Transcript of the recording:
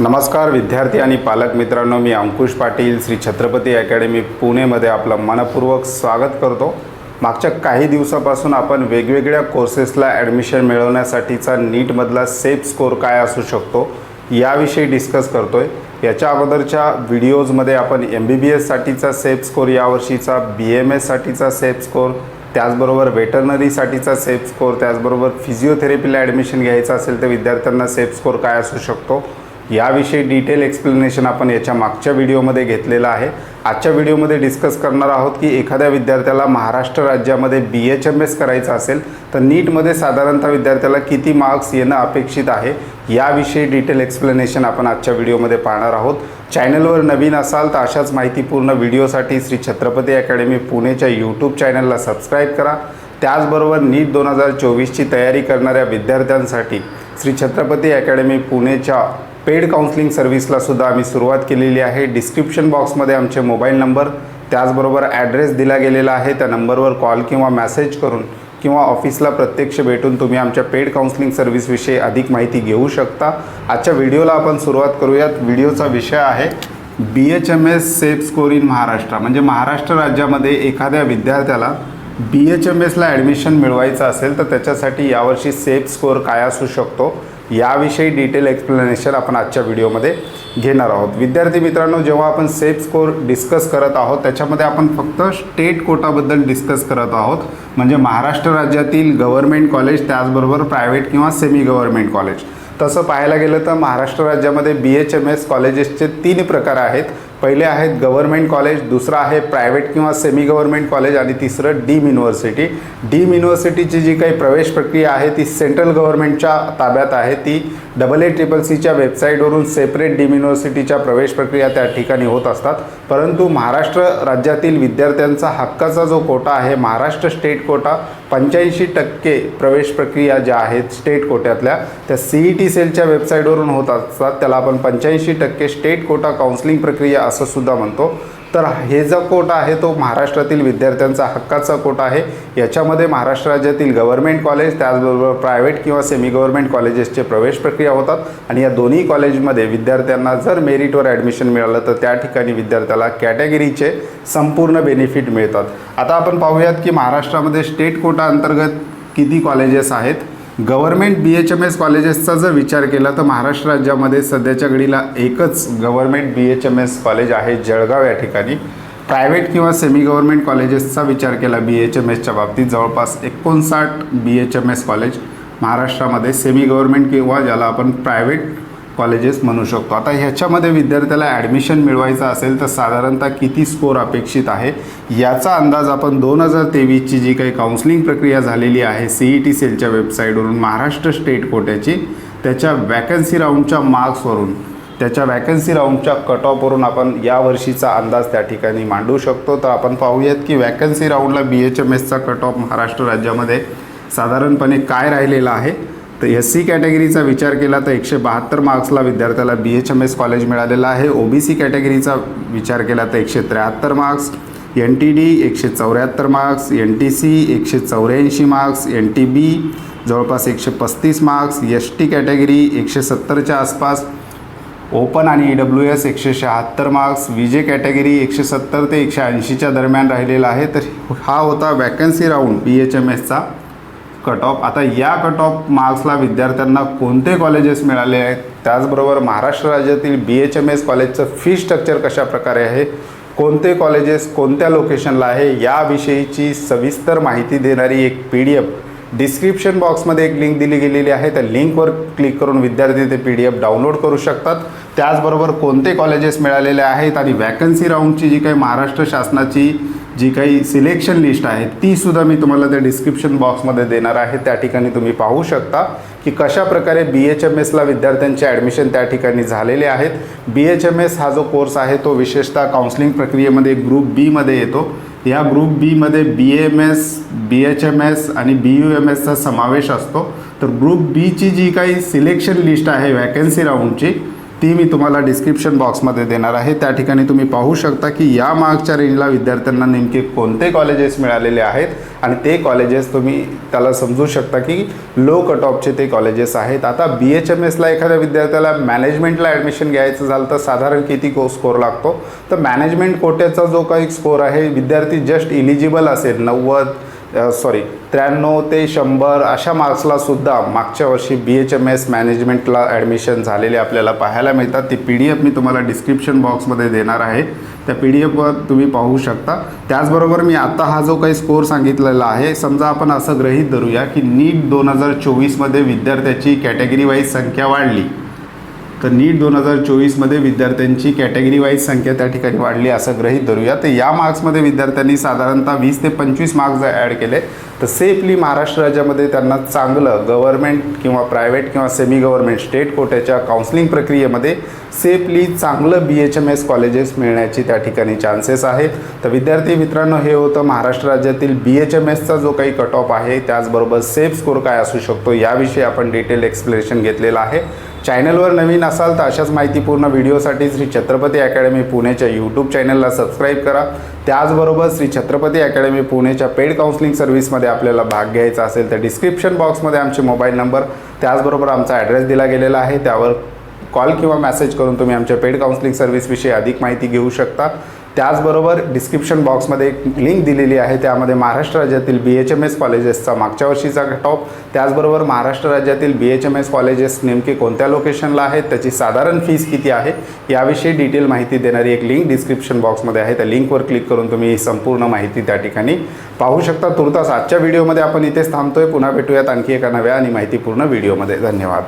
नमस्कार विद्यार्थी आणि पालक मित्रांनो मी अंकुश पाटील श्री छत्रपती अकॅडमी पुणेमध्ये आपलं मनपूर्वक स्वागत करतो. मागच्या काही दिवसापासून आपण वेगवेगळ्या कोर्सेसला ॲडमिशन मिळवण्यासाठीचा नीटमधला सेफ स्कोर काय असू शकतो याविषयी डिस्कस करतोय. याच्या अगोदरच्या व्हिडिओजमध्ये आपण एम बी बी एससाठीचा सेफ स्कोर यावर्षीचा बी एम एससाठीचा सेफ स्कोर त्याचबरोबर वेटरनरीसाठीचा सेफ स्कोर त्याचबरोबर फिजिओथेरपीला ॲडमिशन घ्यायचं असेल तर विद्यार्थ्यांना सेफ स्कोर काय असू शकतो. याविषयी डिटेल एक्सप्लेनेशन आपण याच्या मागच्या व्हिडिओमध्ये घेतलेलं आहे. आजच्या व्हिडिओमध्ये डिस्कस करणार आहोत की एखाद्या विद्यार्थ्याला महाराष्ट्र राज्यामध्ये बी एच एम एस करायचं असेल तर नीटमध्ये साधारणतः विद्यार्थ्याला किती मार्क्स येणं अपेक्षित आहे याविषयी डिटेल एक्सप्लेनेशन आपण आजच्या व्हिडिओमध्ये पाहणार आहोत. चॅनलवर नवीन असाल तर अशाच माहितीपूर्ण व्हिडिओसाठी श्री छत्रपती अकॅडमी पुणेच्या यूट्यूब चॅनलला सबस्क्राईब करा. त्याचबरोबर नीट दोन हजार चोवीसची तयारी करणाऱ्या विद्यार्थ्यांसाठी श्री छत्रपती अकॅडमी पुणेच्या पेड काउन्सिलिंग सर्व्हिसला सुद्धा आम्ही सुरुवात केलेली आहे. डिस्क्रिप्शन बॉक्समध्ये आमचे मोबाईल नंबर त्याचबरोबर ॲड्रेस दिला गेलेला आहे. त्या नंबरवर कॉल किंवा मॅसेज करून किंवा ऑफिसला प्रत्यक्ष भेटून तुम्ही आमच्या पेड काउन्सिलिंग सर्व्हिसविषयी अधिक माहिती घेऊ शकता. आजच्या व्हिडिओला आपण सुरुवात करूयात. व्हिडिओचा विषय आहे B H M S safe score in Maharashtra. म्हणजे महाराष्ट्र राज्यामध्ये एखाद्या विद्यार्थ्याला बी एच एम एसला ॲडमिशन मिळवायचं असेल तर त्याच्यासाठी यावर्षी सेफ स्कोर काय असू शकतो? याविषयी डिटेल एक्सप्लेनेशन आपण आजच्या व्हिडिओमध्ये घेणार आहोत. विद्यार्थी मित्रांनो जेव्हा आपण सेफ स्कोर डिस्कस करत आहोत त्याच्यामध्ये आपण फक्त स्टेट कोटाबद्दल डिस्कस करत आहोत. म्हणजे महाराष्ट्र राज्यातील गव्हर्मेंट कॉलेज त्याचबरोबर प्रायव्हेट किंवा सेमी गव्हर्मेंट कॉलेज तसं पाहायला गेलं तर महाराष्ट्र राज्यामध्ये बी एच एम एस कॉलेजेसचे तीन प्रकार आहेत. पहिले आहेत गव्हर्मेंट कॉलेज दुसरं आहे प्रायव्हेट किंवा सेमी गव्हर्मेंट कॉलेज आणि तिसरं डीम युनिव्हर्सिटी. डीम युनिव्हर्सिटीची जी काही प्रवेश प्रक्रिया आहे ती सेंट्रल गव्हर्नमेंटच्या ताब्यात आहे. ती डबल ए ट्रिपल सीच्या वेबसाईटवरून सेपरेट डीम युनिव्हर्सिटीच्या प्रवेश प्रक्रिया त्या ठिकाणी होत असतात. परंतु महाराष्ट्र राज्यातील विद्यार्थ्यांचा हक्काचा जो कोटा आहे महाराष्ट्र स्टेट कोटा पंच्याऐंशी टक्के प्रवेश प्रक्रिया ज्या आहेत स्टेट कोट्यातल्या त्या सी ई टी सेलच्या वेबसाईटवरून होत असतात. त्याला आपण पंच्याऐंशी टक्के स्टेट कोटा काउन्सिलिंग प्रक्रिया असं सुद्धा म्हणतो. तर हे जो कोटा आहे तो महाराष्ट्रातील विद्यार्थ्यांचा हक्काचा कोटा आहे. याच्यामध्ये महाराष्ट्र राज्यातील गव्हर्मेंट कॉलेज त्याचबरोबर प्रायव्हेट किंवा सेमी गव्हर्मेंट कॉलेजेसचे प्रवेश प्रक्रिया होतात. आणि या दोन्ही कॉलेजमध्ये विद्यार्थ्यांना जर मेरिटवर ॲडमिशन मिळालं तर त्या ठिकाणी विद्यार्थ्याला कॅटेगरीचे संपूर्ण बेनिफिट मिळतात. आता आपण पाहूयात की महाराष्ट्रामध्ये स्टेट कोटा अंतर्गत किती कॉलेजेस आहेत? Government B H M S कॉलेजेसचा जर विचार केला तर महाराष्ट्र राज्यामध्ये सध्याच्या घडीला एकच government B H M S college आहे जळगाव या ठिकाणी. प्रायव्हेट किंवा सेमी गव्हर्मेंट कॉलेजेसचा विचार केला बी एच एम एसच्या बाबतीत. जवळपास एकोणसाठ B H M S college महाराष्ट्रामध्ये सेमी गव्हर्मेंट किंवा ज्याला आपण प्रायव्हेट कॉलेजेस म्हणू शकतो. आता ह्याच्यामध्ये विद्यार्थ्याला ॲडमिशन मिळवायचं असेल तर साधारणतः किती स्कोर अपेक्षित आहे? याचा अंदाज आपण दोन हजार तेवीसची जी काही काउन्सिलिंग प्रक्रिया झालेली आहे सी ई टी सेलच्या वेबसाईटवरून महाराष्ट्र स्टेट कोट्याची त्याच्या वॅकन्सी राऊंडच्या मार्क्सवरून त्याच्या वॅकन्सी राऊंडच्या कट ऑफवरून आपण यावर्षीचा अंदाज त्या ठिकाणी मांडू शकतो. तर आपण पाहूयात की वॅकन्सी राऊंडला बी एच एम एसचा कट ऑफ महाराष्ट्र राज्यामध्ये साधारणपणे काय राहिलेला आहे? तर एस सी कॅटेगरीचा विचार केला तर एकशे बहात्तर मार्क्सला विद्यार्थ्याला B H M S college मिळालेला आहे. ओ बी सी कॅटेगरीचा विचार केला तर एकशे त्र्याहत्तर मार्क्स एन टी डी एकशे चौऱ्याहत्तर मार्क्स एन टी सी एकशे चौऱ्याऐंशी मार्क्स एन टी बी जवळपास एकशे पस्तीस मार्क्स एस टी कॅटेगरी एकशे सत्तरच्या आसपास ओपन आणि ई डब्ल्यू एस एकशे शहात्तर मार्क्स विजे कॅटेगरी एकशे सत्तर ते एकशे ऐंशीच्या दरम्यान राहिलेला आहे. तर हा होता vacancy round B H M एसचा cut off. आता या कट ऑफ मार्क्सला विद्यार्थ्यांना कोणते कॉलेजेस मिळाले आहेत? त्याचबरोबर महाराष्ट्र राज्यातील बी एच एम एस कॉलेजचं फी स्ट्रक्चर कशा प्रकारे आहे? कोणते कॉलेजेस कोणत्या लोकेशनला आहे? याविषयीची सविस्तर माहिती देणारी एक पी डी एफ डिस्क्रिप्शन बॉक्समध्ये एक लिंक दिली गेलेली आहे. त्या लिंकवर क्लिक करून विद्यार्थी ते पी डी एफ डाउनलोड करू शकतात. त्याचबरोबर कोणते कॉलेजेस मिळालेले आहेत? आणि वॅकन्सी राऊंडची जी काही महाराष्ट्र शासनाची जी काही सिलेक्शन लिस्ट आहे ती सुद्धा मी तुम्हाला त्या डिस्क्रिप्शन बॉक्समध्ये देणार आहे. त्या ठिकाणी तुम्ही पाहू शकता की कशा प्रकारे बी एच एम एसला विद्यार्थ्यांचे ॲडमिशन त्या ठिकाणी झालेले आहेत. बी एच एम एस हा जो कोर्स आहे तो विशेषतः काउन्सिलिंग प्रक्रियेमध्ये ग्रुप बीमध्ये येतो. या ग्रुप बीमध्ये B M S B H M S आणि बी यू एम एसचा समावेश असतो. तर ग्रुप बीची जी काही सिलेक्शन लिस्ट आहे वॅकन्सी राऊंडची ती मी तुम्हाला डिस्क्रिप्शन बॉक्समध्ये देणार आहे. त्या ठिकाणी तुम्ही पाहू शकता की या मागच्या रेंजला विद्यार्थ्यांना नेमके कोणते कॉलेजेस मिळालेले आहेत आणि ते कॉलेजेस तुम्ही त्याला समजू शकता की लो कट ऑफचे ते कॉलेजेस आहेत. आता बी एच एम एसला एखाद्या विद्यार्थ्याला मॅनेजमेंटला ॲडमिशन घ्यायचं झालं तर साधारण किती को स्कोर लागतो? तर मॅनेजमेंट कोट्याचा जो काही स्कोर आहे विद्यार्थी जस्ट इलिजिबल असेल नव्वद सॉरी त्र्याण्णव ते शंभर अशा मार्क्सला सुद्धा मागच्या वर्षी बी एच एम एस मॅनेजमेंटला ॲडमिशन झालेले आपल्याला पाहायला मिळतात. ती पी डी एफ मी तुम्हाला डिस्क्रिप्शन बॉक्समध्ये देणार आहे. त्या पी डी एफवर तुम्ही पाहू शकता. त्याचबरोबर मी आत्ता हा जो काही स्कोर सांगितलेला आहे समजा आपण असं गृहीत धरूया की नीट दोन हजार चोवीसमध्ये विद्यार्थ्याची कॅटेगरी वाईज संख्या वाढली. तर नीट दोन हजार चोवीसमध्ये विद्यार्थ्यांची कॅटेगरी वाईज संख्या त्या ठिकाणी वाढली असं गृहीत धरूया. तर या मार्क्समध्ये विद्यार्थ्यांनी साधारणतः वीस ते पंचवीस मार्क्स जर ॲड केले तर सेफली महाराष्ट्र राज्यामध्ये त्यांना चांगलं गव्हर्मेंट किंवा प्रायव्हेट किंवा सेमी गव्हर्मेंट स्टेट कोट्याच्या काउन्सिलिंग प्रक्रियेमध्ये सेफली चांगलं B H M S colleges मिळण्याची त्या ठिकाणी चान्सेस आहेत. तर विद्यार्थी मित्रांनो हे होतं महाराष्ट्र राज्यातील बी एच एम एसचा जो काही कट ऑफ आहे त्याचबरोबर सेफ स्कोर काय असू शकतो याविषयी आपण डिटेल एक्सप्लेनेशन घेतलेलं आहे. चॅनलवर नवीन असाल तर अशाच माहितीपूर्ण व्हिडिओसाठी श्री छत्रपती अकॅडमी पुणेच्या यूट्यूब चॅनलला सबस्क्राईब करा. त्याचबरोबर श्री छत्रपती अकॅडमी पुणेच्या पेड काउन्सिलिंग सर्व्हिसमध्ये आपल्याला भाग घ्यायचा असेल तर डिस्क्रिप्शन बॉक्समध्ये आमचे मोबाईल नंबर त्याचबरोबर आमचा ॲड्रेस दिला गेलेला आहे त्यावर कॉल किंवा मेसेज करून तुम्ही आमच्या पेड काउन्सिलिंग सर्व्हिसविषयी अधिक माहिती घेऊ शकता. त्याचबरोबर डिस्क्रिप्शन बॉक्समध्ये एक लिंक दिलेली आहे. त्यामध्ये महाराष्ट्र राज्यातील बी एच एम एस कॉलेजेसचा मागच्या वर्षीचा टॉप त्याचबरोबर महाराष्ट्र राज्यातील B H M S colleges नेमके कोणत्या लोकेशनला आहेत त्याची साधारण फीस किती आहे याविषयी डिटेल माहिती देणारी एक लिंक डिस्क्रिप्शन बॉक्समध्ये आहे. त्या लिंकवर क्लिक करून तुम्ही संपूर्ण माहिती त्या ठिकाणी पाहू शकता. तुर्तास आजच्या व्हिडिओमध्ये आपण इथेच थांबतोय. पुन्हा भेटूयात आणखी एका नव्या आणि माहितीपूर्ण व्हिडिओमध्ये. धन्यवाद.